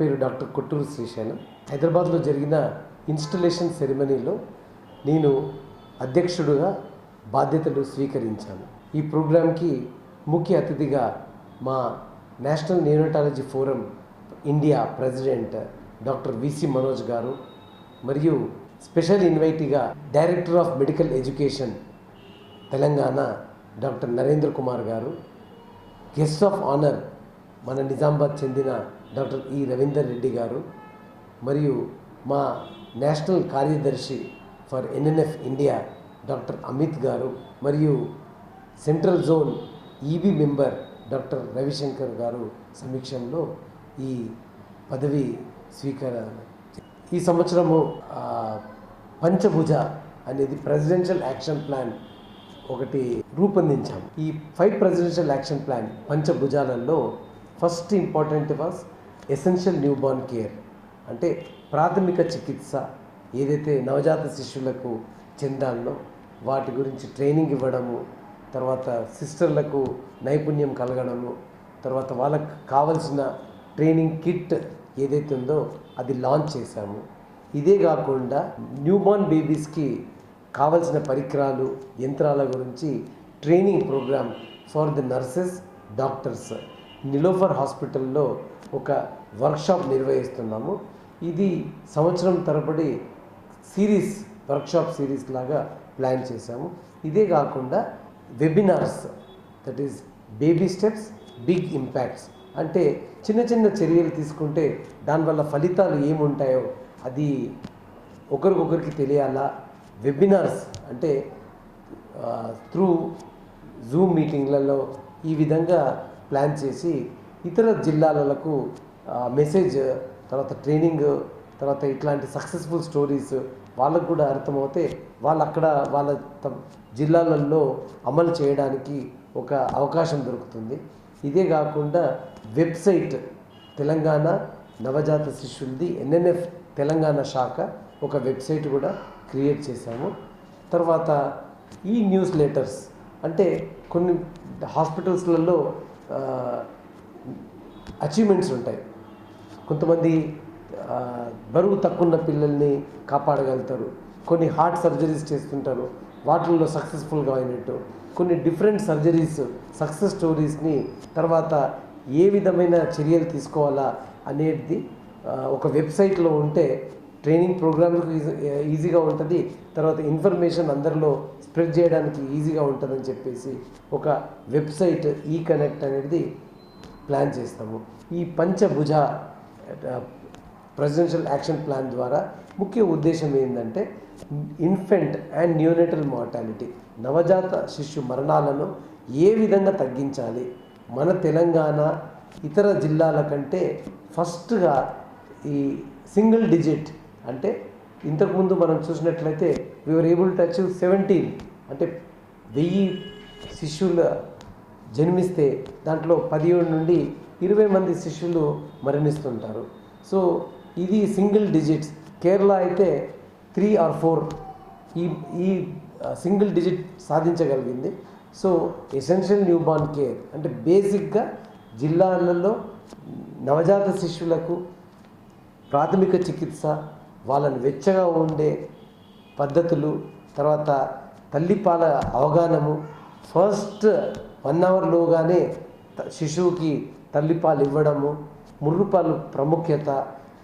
పేరు డాక్టర్ కొట్టూరు శ్రీశైలం. హైదరాబాద్లో జరిగిన ఇన్స్టలేషన్ సెరమనీలో నేను అధ్యక్షుడుగా బాధ్యతలు స్వీకరించాను. ఈ ప్రోగ్రాంకి ముఖ్య అతిథిగా మా national neurotology forum India president doctor V C Manoj garu మరియు special ఇన్వైటీగా director of medical education Telangana doctor Narendra Kumar garu. Guest of honour మన నిజామాబాద్ చెందిన డాక్టర్ ఈ రవీందర్ రెడ్డి గారు మరియు మా నేషనల్ కార్యదర్శి for NNF India doctor Amit garu మరియు central zone EB member doctor Ravishankar garu సమీక్షంలో ఈ పదవి స్వీకార ఈ సంవత్సరము పంచభుజ అనేది ప్రెసిడెన్షియల్ యాక్షన్ ప్లాన్ ఒకటి రూపొందించాము ఈ five presidential action plan పంచభుజాలలో first important was essential newborn care అంటే ప్రాథమిక చికిత్స ఏదైతే నవజాత శిష్యులకు చెందాలో వాటి గురించి ట్రైనింగ్ ఇవ్వడము తర్వాత సిస్టర్లకు నైపుణ్యం కలగడము తర్వాత వాళ్ళకు కావలసిన ట్రైనింగ్ కిట్ ఏదైతే ఉందో అది లాంచ్ చేశాము. ఇదే కాకుండా న్యూబార్న్ బేబీస్కి కావలసిన పరికరాలు యంత్రాల గురించి training program for the nurses doctors Niloufer హాస్పిటల్లో ఒక వర్క్షాప్ నిర్వహిస్తున్నాము. ఇది సంవత్సరం తరబడి సిరీస్ వర్క్షాప్ సిరీస్ లాగా ప్లాన్ చేశాము. ఇదే కాకుండా webinars that is baby steps big impacts. అంటే చిన్న చిన్న చర్యలు తీసుకుంటే దానివల్ల ఫలితాలు ఏముంటాయో అది ఒకరికొకరికి తెలియాలా? వెబినార్స్ అంటే త్రూ జూమ్ మీటింగ్లలో ఈ విధంగా ప్లాన్ చేసి ఇతర జిల్లాలకు మెసేజ్ తర్వాత ట్రైనింగ్ తర్వాత ఇట్లాంటి సక్సెస్ఫుల్ స్టోరీస్ వాళ్ళకు కూడా అర్థమవుతే వాళ్ళు అక్కడ వాళ్ళ త- జిల్లాలలో అమలు చేయడానికి ఒక అవకాశం దొరుకుతుంది. ఇదే కాకుండా వెబ్సైట్ తెలంగాణ నవజాత శిశువులది ఎన్ఎన్ఎఫ్ తెలంగాణ శాఖ ఒక వెబ్సైట్ కూడా క్రియేట్ చేశాము. తర్వాత ఈ న్యూస్ లెటర్స్ అంటే కొన్ని హాస్పిటల్స్లలో అచీవ్మెంట్స్ ఉంటాయి. కొంతమంది బరువు తక్కువ పిల్లల్ని కాపాడగలుగుతారు. కొన్ని హార్ట్ సర్జరీస్ చేస్తుంటారు. వాటిల్లో సక్సెస్ఫుల్గా అయినట్టు. కొన్ని డిఫరెంట్ సర్జరీస్ సక్సెస్ స్టోరీస్ని తర్వాత ఏ విధమైన చర్యలు తీసుకోవాలా అనేది ఒక వెబ్సైట్లో ఉంటే ట్రైనింగ్ ప్రోగ్రామ్లకు ఈజీగా ఉంటుంది. తర్వాత ఇన్ఫర్మేషన్ అందరిలో స్ప్రెడ్ చేయడానికి ఈజీగా ఉంటుందని చెప్పేసి ఒక వెబ్సైట్ ఈ కనెక్ట్ అనేది ప్లాన్ చేస్తాము. ఈ పంచభుజ ప్రెసిడెన్షియల్ యాక్షన్ ప్లాన్ ద్వారా ముఖ్య ఉద్దేశం ఏంటంటే ఇన్ఫెంట్ అండ్ న్యూనేటల్ మార్టాలిటీ నవజాత శిశు మరణాలను ఏ విధంగా తగ్గించాలి? మన తెలంగాణ ఇతర జిల్లాల కంటే ఫస్ట్గా ఈ సింగిల్ డిజిట్ అంటే ఇంతకుముందు మనం చూసినట్లయితే we are able to achieve seventeen అంటే వెయ్యి శిష్యులు జన్మిస్తే దాంట్లో పదిహేడు నుండి ఇరవై మంది శిష్యులు మరణిస్తుంటారు. సో ఇది సింగిల్ డిజిట్స్. కేరళ అయితే త్రీ ఆర్ ఫోర్ ఈ ఈ సింగిల్ డిజిట్ సాధించగలిగింది. సో ఎసెన్షియల్ న్యూబార్న్ కేర్ అంటే బేసిక్గా జిల్లాలలో నవజాత శిష్యులకు ప్రాథమిక చికిత్స వాళ్ళని వెచ్చగా ఉండే పద్ధతులు తర్వాత తల్లిపాల అవగాహనము. ఫస్ట్ వన్ అవర్లోగానే శిశువుకి తల్లిపాలు ఇవ్వడము ముర్రుపాలు ప్రాముఖ్యత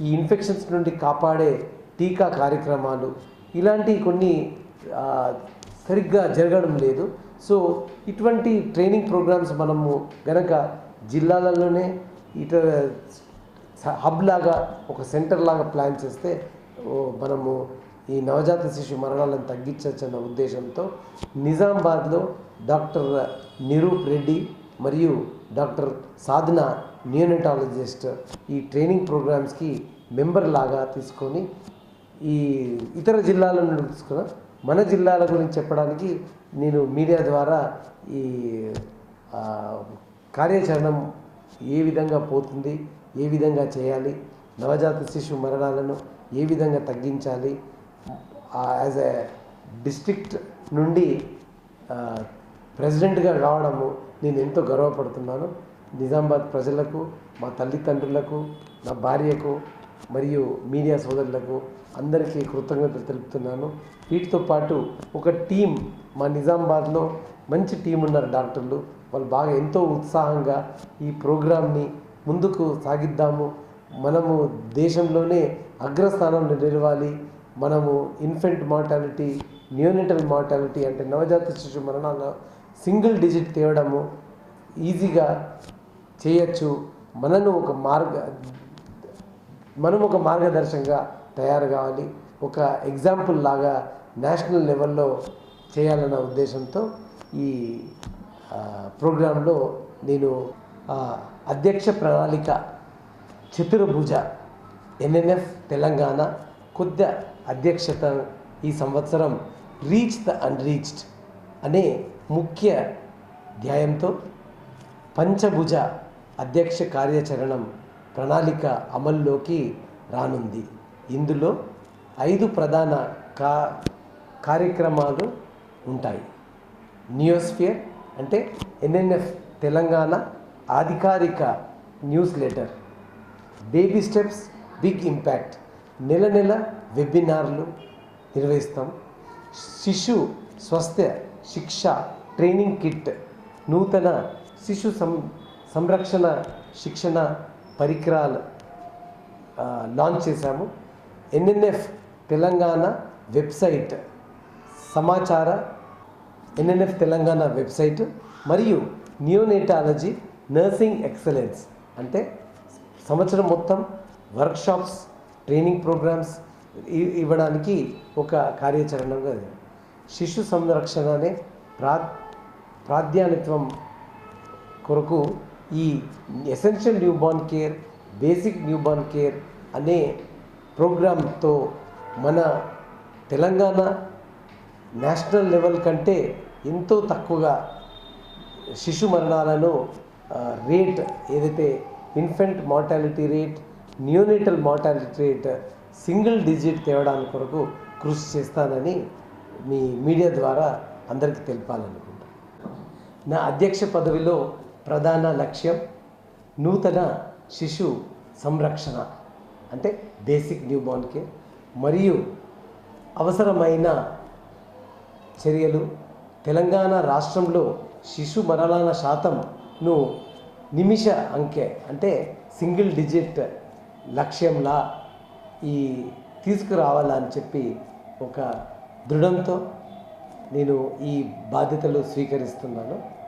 ఈ ఇన్ఫెక్షన్స్ నుండి కాపాడే టీకా కార్యక్రమాలు. ఇలాంటి కొన్ని సరిగ్గా జరగడం లేదు. సో ఇటువంటి ట్రైనింగ్ ప్రోగ్రామ్స్ మనము గనక జిల్లాలలోనే ఇట హబ్ లాగా ఒక సెంటర్ లాగా ప్లాన్ చేస్తే మనము ఈ నవజాత శిశు మరణాలను తగ్గించవచ్చు అన్న ఉద్దేశంతో నిజామాబాద్లో డాక్టర్ నిరూప్ రెడ్డి మరియు డాక్టర్ సాధన న్యూనటాలజిస్ట్ ఈ ట్రైనింగ్ ప్రోగ్రామ్స్కి మెంబర్ లాగా తీసుకొని ఈ ఇతర జిల్లాల నుండి తీసుకున్న మన జిల్లాల గురించి చెప్పడానికి నేను మీడియా ద్వారా ఈ కార్యాచరణం ఏ విధంగా పోతుంది ఏ విధంగా చేయాలి నవజాత శిశు మరణాలను ఏ విధంగా తగ్గించాలి యాజ్ ఎ డిస్ట్రిక్ట్ నుండి ప్రెసిడెంట్గా రావడము నేను ఎంతో గర్వపడుతున్నాను. నిజామాబాద్ ప్రజలకు మా తల్లిదండ్రులకు నా భార్యకు మరియు మీడియా సోదరులకు అందరికీ కృతజ్ఞతలు తెలుపుతున్నాను. వీటితో పాటు ఒక టీం మా నిజామాబాద్లో మంచి టీం ఉన్నారు డాక్టర్లు. వాళ్ళు బాగా ఎంతో ఉత్సాహంగా ఈ ప్రోగ్రామ్ని ముందుకు సాగిద్దాము. మనము దేశంలోనే అగ్రస్థానంలో నిలవాలి. మనము ఇన్ఫెంట్ మార్టాలిటీ న్యూనిటల్ మార్టాలిటీ అంటే నవజాత శిశు మరణాలు సింగిల్ డిజిట్ తేవడము ఈజీగా చేయొచ్చు. మనను ఒక మార్గ మనం ఒక మార్గదర్శకంగా తయారు కావాలి. ఒక ఎగ్జాంపుల్ లాగా నేషనల్ లెవెల్లో చేయాలన్న ఉద్దేశంతో ఈ ప్రోగ్రాంలో నేను అధ్యక్ష ప్రణాళిక చతుర్భుజ ఎన్ఎన్ఎఫ్ తెలంగాణ కొద్ది అధ్యక్షత ఈ సంవత్సరం రీచ్ ద అన్రీచ్డ్ అనే ముఖ్య ధ్యేయంతో పంచభుజ అధ్యక్ష కార్యాచరణం ప్రణాళిక అమల్లోకి రానుంది. ఇందులో ఐదు ప్రధాన కా కార్యక్రమాలు ఉంటాయి. న్యూస్ఫియర్ అంటే ఎన్ఎన్ఎఫ్ తెలంగాణ అధికారిక newsletter baby steps big impact. నెల నెల వెబినార్లు నిర్వహిస్తాం. శిశు స్వస్థ శిక్ష ట్రైనింగ్ కిట్ నూతన శిశు సం సంరక్షణ శిక్షణ పరికరాలు లాంచ్ చేశాము. ఎన్ఎన్ఎఫ్ తెలంగాణ వెబ్సైట్ సమాచార ఎన్ఎన్ఎఫ్ తెలంగాణ వెబ్సైట్ మరియు నియోనేటాలజీ నర్సింగ్ ఎక్సలెన్స్ అంటే సంవత్సరం మొత్తం వర్క్షాప్స్ ట్రైనింగ్ ప్రోగ్రామ్స్ ఇవ్వడానికి ఒక కార్యాచరణగా శిశు సంరక్షణ అనే ప్రా ప్రాధాన్యత్వం కొరకు ఈ essential newborn care basic newborn care అనే ప్రోగ్రామ్తో మన తెలంగాణ నేషనల్ లెవెల్ కంటే ఎంతో తక్కువగా శిశు మరణాలను రేట్ ఏదైతే infant mortality rate neonatal mortality rate single digit తేవడానికి కొరకు కృషి చేస్తానని మీ మీడియా ద్వారా అందరికీ తెలపాలనుకుంటున్నాను. నా అధ్యక్ష పదవిలో ప్రధాన లక్ష్యం నూతన శిశు సంరక్షణ అంటే బేసిక్ న్యూబార్న్ కేర్ మరియు అవసరమైన చర్యలు. తెలంగాణ రాష్ట్రంలో శిశు మరణాల శాతంను నిమిష అంకె అంటే సింగిల్ డిజిట్ లక్ష్యంలా ఈ తీసుకురావాలని చెప్పి ఒక దృఢంతో నేను ఈ బాధ్యతలు స్వీకరిస్తున్నాను.